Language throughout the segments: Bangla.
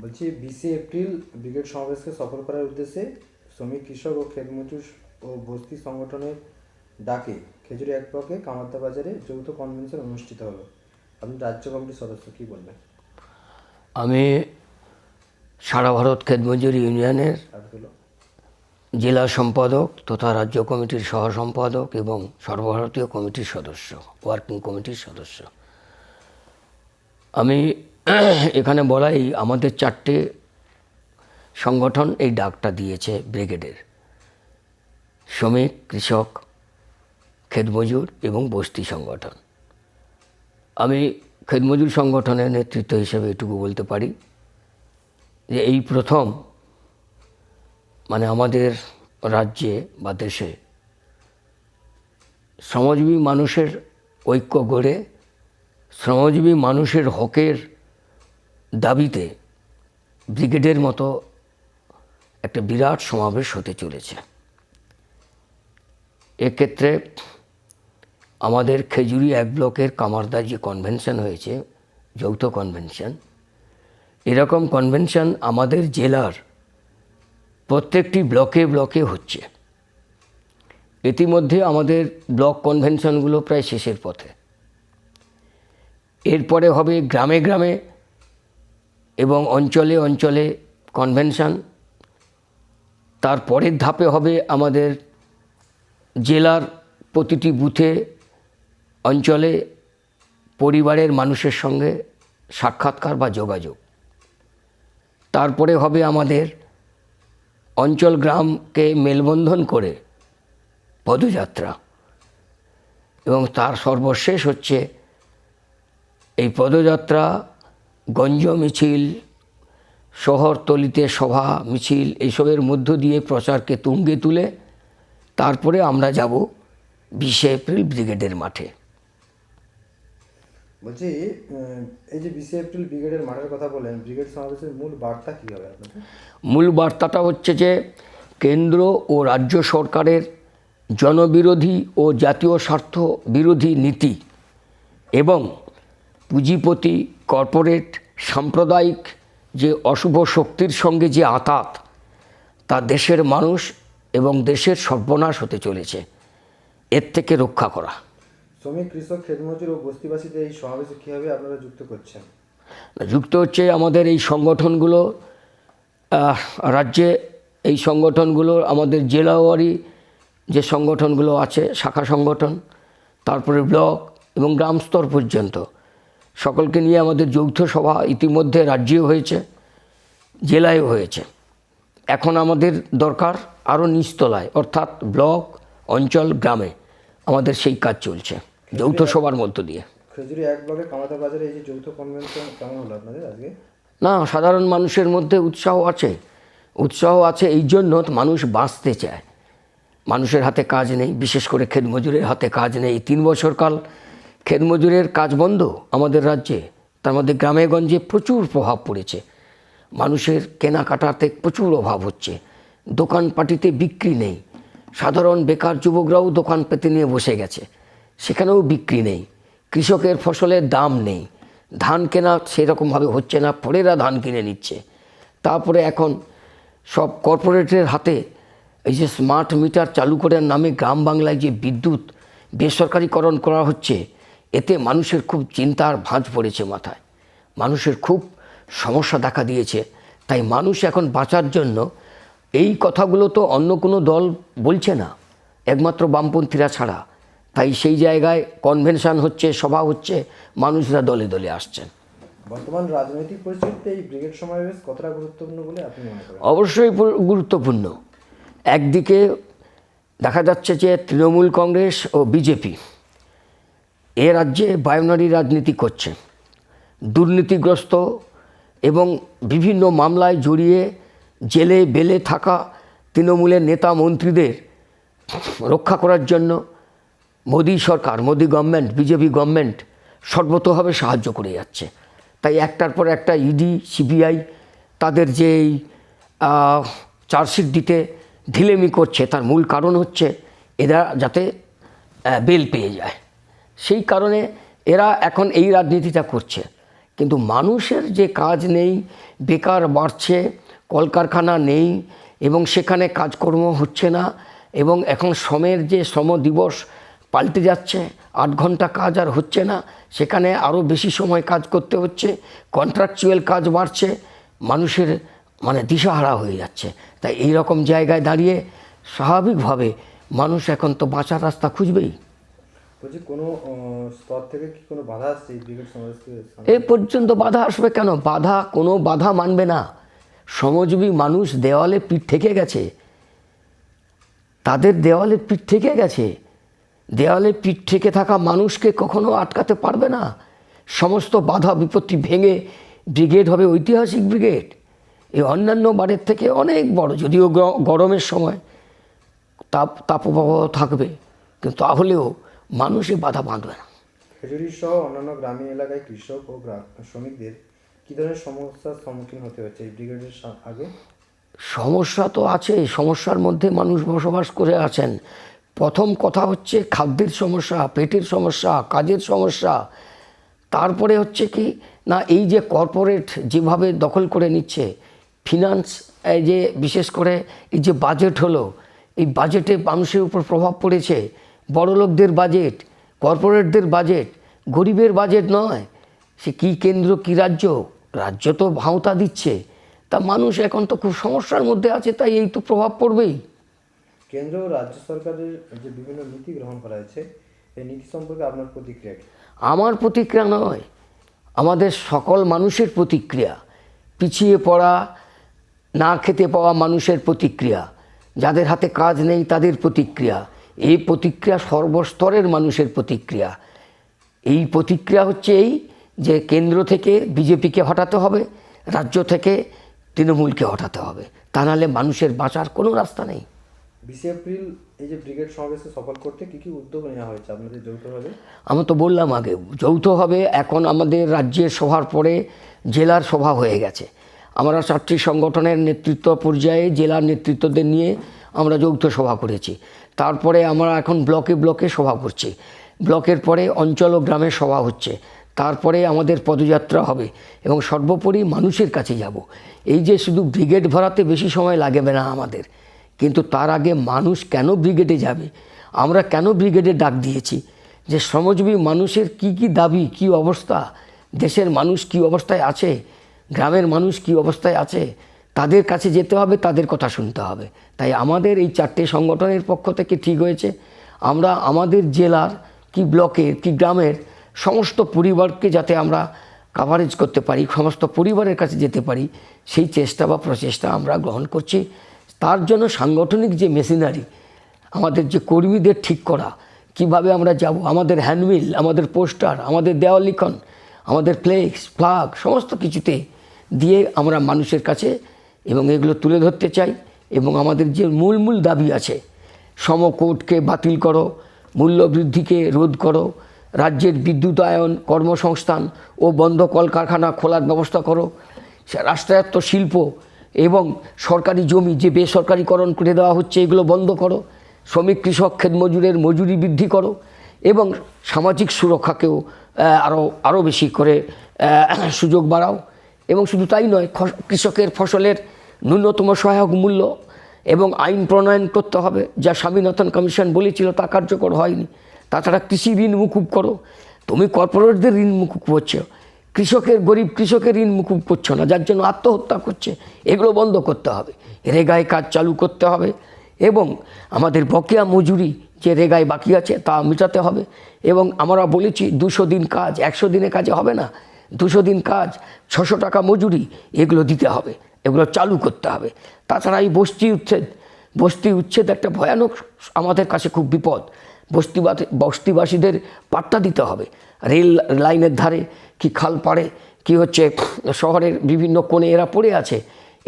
বলছি বিশে এপ্রিল ব্রিগেড সমাবেশকে সফল করার উদ্দেশ্যে শ্রমিক কৃষক ও ক্ষেতমজুর ও বস্তি সংগঠনের ডাকে খেজুরি এক ব্লকে কামাত্তা বাজারে যৌথ কনভেনশন অনুষ্ঠিত হলো। আপনি রাজ্য কমিটির সদস্য কি বলবেন? আমি সারা ভারত খেতমজুর ইউনিয়নের জেলা সম্পাদক তথা রাজ্য কমিটির সহ সম্পাদক এবং সর্বভারতীয় কমিটির সদস্য ওয়ার্কিং কমিটির সদস্য। আমি এখানে বলাই আমাদের চারটে সংগঠন এই ডাকটা দিয়েছে ব্রিগেডের। শ্রমিক, কৃষক ক্ষেতমজুর এবং বস্তি সংগঠন। আমি ক্ষেতমজুর সংগঠনের নেতৃত্ব হিসেবে এটুকু বলতে পারি যে এই প্রথম মানে আমাদের রাজ্যে বা দেশে শ্রমজীবী মানুষের ঐক্য গড়ে, শ্রমজীবী মানুষের হকের দাবিতে ব্রিগেডের মতো একটা বিরাট সমাবেশ হতে চলেছে। এক্ষেত্রে আমাদের খেজুরি এক ব্লকের কামারদার যে কনভেনশন হয়েছে, যৌথ কনভেনশন এরকম কনভেনশন আমাদের জেলার প্রত্যেকটি ব্লকে ব্লকে হচ্ছে। ইতিমধ্যে আমাদের ব্লক কনভেনশনগুলো প্রায় শেষের পথে। এরপরে হবে গ্রামে গ্রামে এবং অঞ্চলে অঞ্চলে কনভেনশন তারপরের ধাপে হবে আমাদের জেলার প্রতিটি বুথে অঞ্চলে পরিবারের মানুষের সঙ্গে সাক্ষাৎকার বা যোগাযোগ। তারপরে হবে আমাদের অঞ্চল গ্রামকে মেলবন্ধন করে পদযাত্রা। এবং তার সর্বশেষ হচ্ছে এই পদযাত্রা গঞ্জ মিছিল শহরতলিতে সভা মিছিল এইসবের মধ্য দিয়ে প্রচারকে তুঙ্গে তুলে তারপরে আমরা যাব বিশে এপ্রিল ব্রিগেডের মাঠে। বলছি এই যে বিশে এপ্রিল ব্রিগেডের মাঠের কথা বলেন ব্রিগেড সমাবেশের মূল বার্তা কী হবে মূল বার্তাটা হচ্ছে যে কেন্দ্র ও রাজ্য সরকারের জনবিরোধী ও জাতীয় স্বার্থ বিরোধী নীতি এবং পুঁজিপতি কর্পোরেট সাম্প্রদায়িক যে অশুভ শক্তির সঙ্গে যে আতাত তা দেশের মানুষ এবং দেশের সর্বনাশ হতে চলেছে। এর থেকে রক্ষা করা। শ্রমিক কৃষক ক্ষেতমজুর ও বস্তিবাসীদের এই সমাবেশে কীভাবে আপনারা যুক্ত করছেন? যুক্ত হচ্ছে আমাদের এই সংগঠনগুলো। রাজ্যে এই সংগঠনগুলো আমাদের জেলাওয়ারি যে সংগঠনগুলো আছে শাখা সংগঠন তারপরে ব্লক এবং গ্রাম স্তর পর্যন্ত। সকলকে নিয়ে আমাদের যৌথ সভা ইতিমধ্যে রাজ্যেও হয়েছে জেলায়ও হয়েছে। এখন আমাদের দরকার আরও নিচতলায় অর্থাৎ ব্লক অঞ্চল গ্রামে আমাদের সেই কাজ চলছে যৌথ সভার মধ্য দিয়ে। খেজুরি এক ব্লকে কামারদা বাজারে এই যে যৌথ কনভেনশন কেমন হলো আপনাদের আজকে? না সাধারণ মানুষের মধ্যে উৎসাহ আছে। উৎসাহ আছে এই জন্য মানুষ বাঁচতে চায়। মানুষের হাতে কাজ নেই বিশেষ করে ক্ষেতমজুরের হাতে কাজ নেই। তিন বছর কাল ক্ষেতমজুরের কাজ বন্ধ আমাদের রাজ্যে। তার মধ্যে গ্রামে গঞ্জে প্রচুর প্রভাব পড়েছে। মানুষের কেনাকাটাতে প্রচুর অভাব হচ্ছে। দোকানপাটিতে বিক্রি নেই। সাধারণ বেকার যুবকরাও দোকান পেতে নিয়ে বসে গেছে। সেখানেও বিক্রি নেই। কৃষকের ফসলের দাম নেই। ধান কেনা সেরকমভাবে হচ্ছে না। পরেরা ধান কিনে নিচ্ছে। তারপরে এখন সব কর্পোরেটের হাতে এই যে স্মার্ট মিটার চালু করার নামে গ্রাম বাংলায় যে বিদ্যুৎ বেসরকারিকরণ করা হচ্ছে এতে মানুষের খুব চিন্তার ভাঁজ পড়েছে মাথায়। মানুষের খুব সমস্যা দেখা দিয়েছে। তাই মানুষ এখন বাঁচার জন্য এই কথাগুলো তো অন্য কোনো দল বলছে না। একমাত্র বামপন্থীরা ছাড়া। তাই সেই জায়গায় কনভেনশন হচ্ছে সভা হচ্ছে মানুষরা দলে দলে আসছেন। বর্তমান রাজনৈতিক পরিস্থিতিতে এই ব্রিগেড সমাবেশ কতটা গুরুত্বপূর্ণ বলে আপনি মনে করেন? অবশ্যই গুরুত্বপূর্ণ। একদিকে দেখা যাচ্ছে যে তৃণমূল কংগ্রেস ও বিজেপি এ রাজ্যে বায়নারি রাজনীতি করছে। দুর্নীতিগ্রস্ত এবং বিভিন্ন মামলায় জড়িয়ে জেলে বেলে থাকা তৃণমূলের নেতা মন্ত্রীদের রক্ষা করার জন্য মোদী সরকার মোদী গভর্নমেন্ট বিজেপি গভর্নমেন্ট সর্বতোভাবে সাহায্য করে যাচ্ছে। তাই একটার পর একটা ইডি সিবিআই তাদের যে এই, চার্জশিট দিতে ঢিলেমি করছে তার মূল কারণ হচ্ছে এরা যাতে বেল পেয়ে যায়। সেই কারণে এরা এখন এই রাজনীতিটা করছে। কিন্তু মানুষের যে কাজ নেই, বেকার বাড়ছে, কলকারখানা নেই এবং সেখানে কাজকর্ম হচ্ছে না এবং এখন শ্রমের যে শ্রম দিবস পাল্টে যাচ্ছে, আট ঘণ্টা কাজ আর হচ্ছে না, সেখানে আরও বেশি সময় কাজ করতে হচ্ছে কন্ট্রাকচুয়াল কাজ বাড়ছে, মানুষের মানে দিশাহারা হয়ে যাচ্ছে। তাই এই রকম জায়গায় দাঁড়িয়ে স্বাভাবিকভাবে মানুষ এখন তো বাঁচার রাস্তা খুঁজবেই। বলছি কোনো স্তর থেকে কি কোনো বাধা আসছে এ পর্যন্ত বাধা আসবে কেন? বাধা কোনো বাধা মানবে না। সমজীবী মানুষ দেওয়ালে পিঠ থেকে গেছে। তাদের দেওয়ালে পিঠ থেকে গেছে। দেওয়ালে পিঠ থেকে থাকা মানুষকে কখনো আটকাতে পারবে না। সমস্ত বাধা বিপত্তি ভেঙে ব্রিগেড হবে ঐতিহাসিক ব্রিগেড। এই অন্যান্য বারের থেকে অনেক বড় যদিও গরমের সময় তাপ তাপপ্রবাহ থাকবে। কিন্তু তাহলেও মানুষে বাধা বাঁধবে না। খেজুরি সহ অন্যান্য গ্রামীণ এলাকায় কৃষক ও শ্রমিকদের কি ধরনের সমস্যার সম্মুখীন হতে হচ্ছে এই ব্রিগেডের আগে? সমস্যা তো আছে সমস্যার মধ্যে মানুষ বসবাস করে আছেন। প্রথম কথা হচ্ছে খাদ্যের সমস্যা পেটের সমস্যা কাজের সমস্যা। তারপরে হচ্ছে কি না এই যে কর্পোরেট যেভাবে দখল করে নিচ্ছে ফিনান্স এই যে বিশেষ করে এই যে বাজেট হলো এই বাজেটে মানুষের উপর প্রভাব পড়েছে। বড়লোকদের বাজেট কর্পোরেটদের বাজেট গরিবের বাজেট নয়। সে কি কেন্দ্র কি রাজ্য? রাজ্য তো ভাঁওতা দিচ্ছে। তা মানুষ এখন তো খুব সমস্যার মধ্যে আছে তাই এই তো প্রভাব পড়বেই। কেন্দ্র ও রাজ্য সরকারের যে বিভিন্ন নীতি গ্রহণ করা হয়েছে এই নীতি সম্পর্কে আপনার প্রতিক্রিয়া আমার প্রতিক্রিয়া নয়। আমাদের সকল মানুষের প্রতিক্রিয়া। পিছিয়ে পড়া না খেতে পাওয়া মানুষের প্রতিক্রিয়া। যাদের হাতে কাজ নেই তাদের প্রতিক্রিয়া। এই প্রতিক্রিয়া সর্বস্তরের মানুষের প্রতিক্রিয়া। এই প্রতিক্রিয়া হচ্ছে এই যে কেন্দ্র থেকে বিজেপিকে হটাতে হবে রাজ্য থেকে তৃণমূলকে হটাতে হবে। তা নাহলে মানুষের বাঁচার কোনো রাস্তা নেই। বিশে এপ্রিল এই যে ব্রিগেড সমাবেশকে সফল করতে কি কি উদ্যোগ নেওয়া হয়েছে আপনাদের যৌথভাবে? আমি তো বললাম আগে যৌথভাবে এখন আমাদের রাজ্যের সভার পরে জেলার সভা হয়ে গেছে। আমরা চারটি সংগঠনের নেতৃত্ব পর্যায়ে জেলার নেতৃত্বদের নিয়ে আমরা যৌথ সভা করেছি। তারপরে আমরা এখন ব্লকে ব্লকে সভা করছি। ব্লকের পরে অঞ্চল ও গ্রামে সভা হচ্ছে। তারপরে আমাদের পদযাত্রা হবে এবং সর্বোপরি মানুষের কাছে যাব। এই যে শুধু ব্রিগেড ভরাতে বেশি সময় লাগবে না আমাদের, কিন্তু তার আগে মানুষ কেন ব্রিগেডে যাবে? আমরা কেন ব্রিগেডে ডাক দিয়েছি? যে শ্রমজীবী মানুষের কি কি দাবি, কি অবস্থা? দেশের মানুষ কি অবস্থায় আছে? গ্রামের মানুষ কি অবস্থায় আছে? তাদের কাছে যেতে হবে, তাদের কথা শুনতে হবে। তাই আমাদের এই চারটে সংগঠনের পক্ষ থেকে ঠিক হয়েছে, আমরা আমাদের জেলার কি ব্লকের, কি গ্রামের সমস্ত পরিবারকে যাতে আমরা কাভারেজ করতে পারি, সমস্ত পরিবারের কাছে যেতে পারি, সেই চেষ্টা বা প্রচেষ্টা আমরা গ্রহণ করছি। তার জন্য সাংগঠনিক যে মেশিনারি আমাদের যে কর্মীদের ঠিক করা, কীভাবে আমরা যাব, আমাদের হ্যান্ডমিল আমাদের পোস্টার আমাদের দেওয়াল লিখন, আমাদের ফ্লেক্স ফ্লাগ সমস্ত কিছুতে দিয়ে আমরা মানুষের কাছে এবং এগুলো তুলে ধরতে চাই এবং আমাদের যে মূল মূল দাবি আছে, সমকোটকে বাতিল করো, মূল্যবৃদ্ধিকে রোধ করো, রাজ্যের বিদ্যুতায়ন কর্মসংস্থান ও বন্ধ কলকারখানা খোলার ব্যবস্থা করো রাষ্ট্রায়ত্ত শিল্প এবং সরকারি জমি যে বেসরকারিকরণ করে দেওয়া হচ্ছে এগুলো বন্ধ করো, শ্রমিক কৃষক ক্ষেত মজুরের মজুরি বৃদ্ধি করো এবং সামাজিক সুরক্ষাকেও আরও আরও বেশি করে সুযোগ বাড়াও এবং শুধু তাই নয় কৃষকের ফসলের ন্যূনতম সহায়ক মূল্য এবং আইন প্রণয়ন করতে হবে, যা স্বামীনাথন কমিশন বলেছিল তা কার্যকর হয়নি। তাছাড়া কৃষি ঋণ মুকুব করো। তুমি কর্পোরেটদের ঋণ মুকুব করছ। কৃষকের, গরিব কৃষকের ঋণ মুকুব করছ না, যার জন্য আত্মহত্যা করছে। এগুলো বন্ধ করতে হবে। রেগায় কাজ চালু করতে হবে এবং আমাদের বকেয়া মজুরি যে রেগায় বাকি আছে তা মেটাতে হবে এবং আমরা বলেছি দুশো দিন কাজ, একশো দিনে কাজে হবে না। দুশো দিন কাজ, ছশো টাকা মজুরি, এগুলো দিতে হবে। এগুলো চালু করতে হবে। তাছাড়া এই বস্তি উচ্ছেদ বস্তি উচ্ছেদ একটা ভয়ানক আমাদের কাছে খুব বিপদ। বস্তিবাসী, বস্তিবাসীদের পাট্টা দিতে হবে। রেল লাইনের ধারে কি খাল পাড়ে, কি হচ্ছে শহরের বিভিন্ন কোণে এরা পড়ে আছে।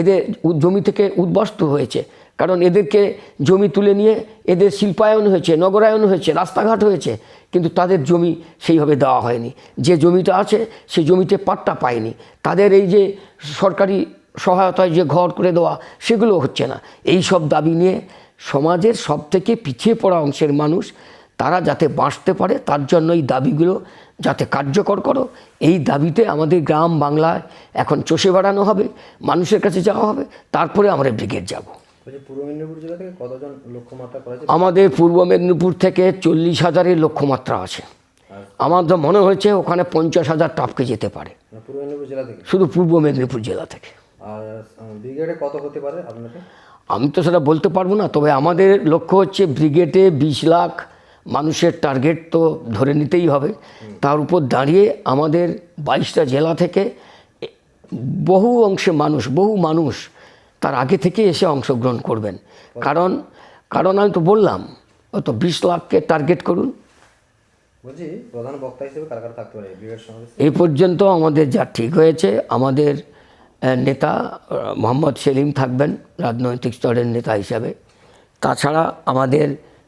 এদের জমি থেকে উদ্বাস্তু হয়েছে। কারণ এদেরকে জমি তুলে নিয়ে এদের শিল্পায়ন হয়েছে, নগরায়ন হয়েছে, রাস্তাঘাট হয়েছে। কিন্তু তাদের জমি সেইভাবে দেওয়া হয়নি। যে জমিটা আছে সেই জমিতে পাট্টা পায়নি। তাদের এই যে সরকারি সহায়তায় যে ঘর করে দেওয়া সেগুলো হচ্ছে না। এই সব দাবি নিয়ে সমাজের সব থেকে পিছিয়ে পড়া অংশের মানুষ তারা যাতে বাঁচতে পারে তার জন্য এই দাবিগুলো যাতে কার্যকর করো। এই দাবিতে আমাদের গ্রাম বাংলায় এখন চষে বেড়ানো হবে মানুষের কাছে যাওয়া হবে তারপরে আমরা ব্রিগেড যাব। বলছি পূর্ব মেদিনীপুর জেলা থেকে কতজন লক্ষ্যমাত্রা করা হয়েছে আমাদের পূর্ব মেদিনীপুর থেকে চল্লিশ হাজারের লক্ষ্যমাত্রা আছে। আমার তো মনে হয়েছে ওখানে পঞ্চাশ হাজার টপকে যেতে পারে। পূর্ব মেদিনীপুর জেলা থেকে? শুধু পূর্ব মেদিনীপুর জেলা থেকে। আর ব্রিগেডে কত হতে পারে আপনাকে আমি তো সেটা বলতে পারব না তবে আমাদের লক্ষ্য হচ্ছে ব্রিগেডে বিশ লাখ মানুষের টার্গেট তো ধরে নিতেই হবে। তার উপর দাঁড়িয়ে আমাদের বাইশটা জেলা থেকে বহু অংশে মানুষ বহু মানুষ তার আগে থেকে এসে অংশগ্রহণ করবেন। কারণ কারণ আমি তো বললাম ও তো বিশ লাখকে টার্গেট করুন। প্রধান বক্তা হিসেবে কারা কারা থাকতে পারে এই পর্যন্ত আমাদের যা ঠিক হয়েছে আমাদের নেতা মোহাম্মদ সেলিম থাকবেন রাজনৈতিক স্তরের নেতা হিসাবে। তাছাড়া আমাদের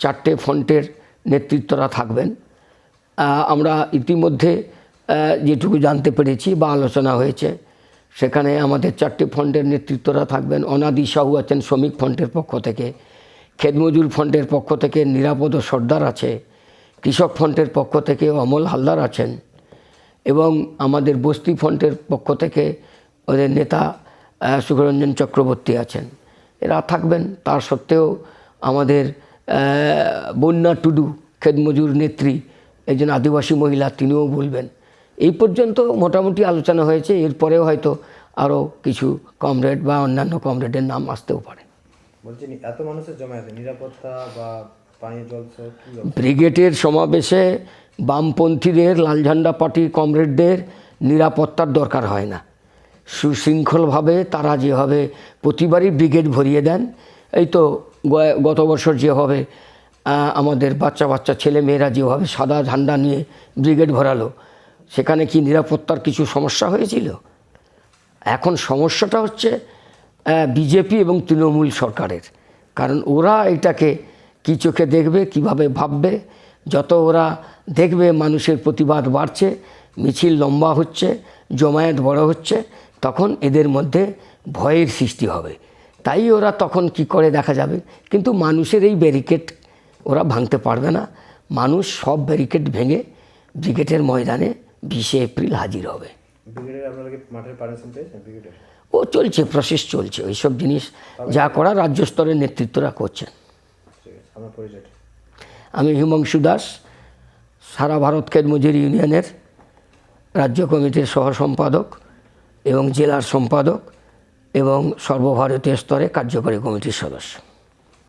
চারটে ফ্রন্টের নেতৃত্বরা থাকবেন। আমরা ইতিমধ্যে যেটুকু জানতে পেরেছি বা আলোচনা হয়েছে, সেখানে আমাদের চারটে ফ্রন্টের নেতৃত্বরা থাকবেন। অনাদি সাহু আছেন শ্রমিক ফ্রন্টের পক্ষ থেকে, খেদমজুর ফ্রন্টের পক্ষ থেকে নিরাপদ সর্দার আছে, কৃষক ফ্রন্টের পক্ষ থেকে অমল হালদার আছেন এবং আমাদের বস্তি ফ্রন্টের পক্ষ থেকে ওদের নেতা সুখরঞ্জন চক্রবর্তী আছেন। এরা থাকবেন তার সত্ত্বেও আমাদের বন্যা টুডু খেদমজুর নেত্রী একজন আদিবাসী মহিলা তিনিও বলবেন। এই পর্যন্ত মোটামুটি আলোচনা হয়েছে এরপরেও হয়তো আরও কিছু কমরেড বা অন্যান্য কমরেডের নাম আসতেও পারে। বলছি এত মানুষের নিরাপত্তা বা পানীয় জল? ব্রিগেডের সমাবেশে বামপন্থীদের লাল ঝান্ডা পার্টি কমরেডদের নিরাপত্তার দরকার হয় না। সুশৃঙ্খলভাবে তারা যেভাবে প্রতিবারই ব্রিগেড ভরিয়ে দেন, এই তো গত বছর যেভাবে আমাদের বাচ্চা বাচ্চা ছেলে মেয়েরা যেভাবে সাদা ঝান্ডা নিয়ে ব্রিগেড ভরালো, সেখানে কি নিরাপত্তার কিছু সমস্যা হয়েছিল? এখন সমস্যাটা হচ্ছে বিজেপি এবং তৃণমূল সরকারের, কারণ ওরা এটাকে কী চোখে দেখবে, কীভাবে ভাববে, যত ওরা দেখবে মানুষের প্রতিবাদ বাড়ছে, মিছিল লম্বা হচ্ছে, জমায়েত বড় হচ্ছে তখন এদের মধ্যে ভয়ের সৃষ্টি হবে। তাই ওরা তখন কি করে দেখা যাবে? কিন্তু মানুষের এই ব্যারিকেড ওরা ভাঙতে পারবে না। মানুষ সব ব্যারিকেড ভেঙে ব্রিগেডের ময়দানে বিশে এপ্রিল হাজির হবে। ও চলছে প্রসেস চলছে। ওইসব জিনিস যা করা রাজ্য স্তরের নেতৃত্বরা করছেন। আমি হিমাংশু দাস সারা ভারত মজুরি ইউনিয়নের রাজ্য কমিটির সহ সম্পাদক এবং জেলার সম্পাদক এবং সর্বভারতীয় স্তরে কার্যকরী কমিটির সদস্য।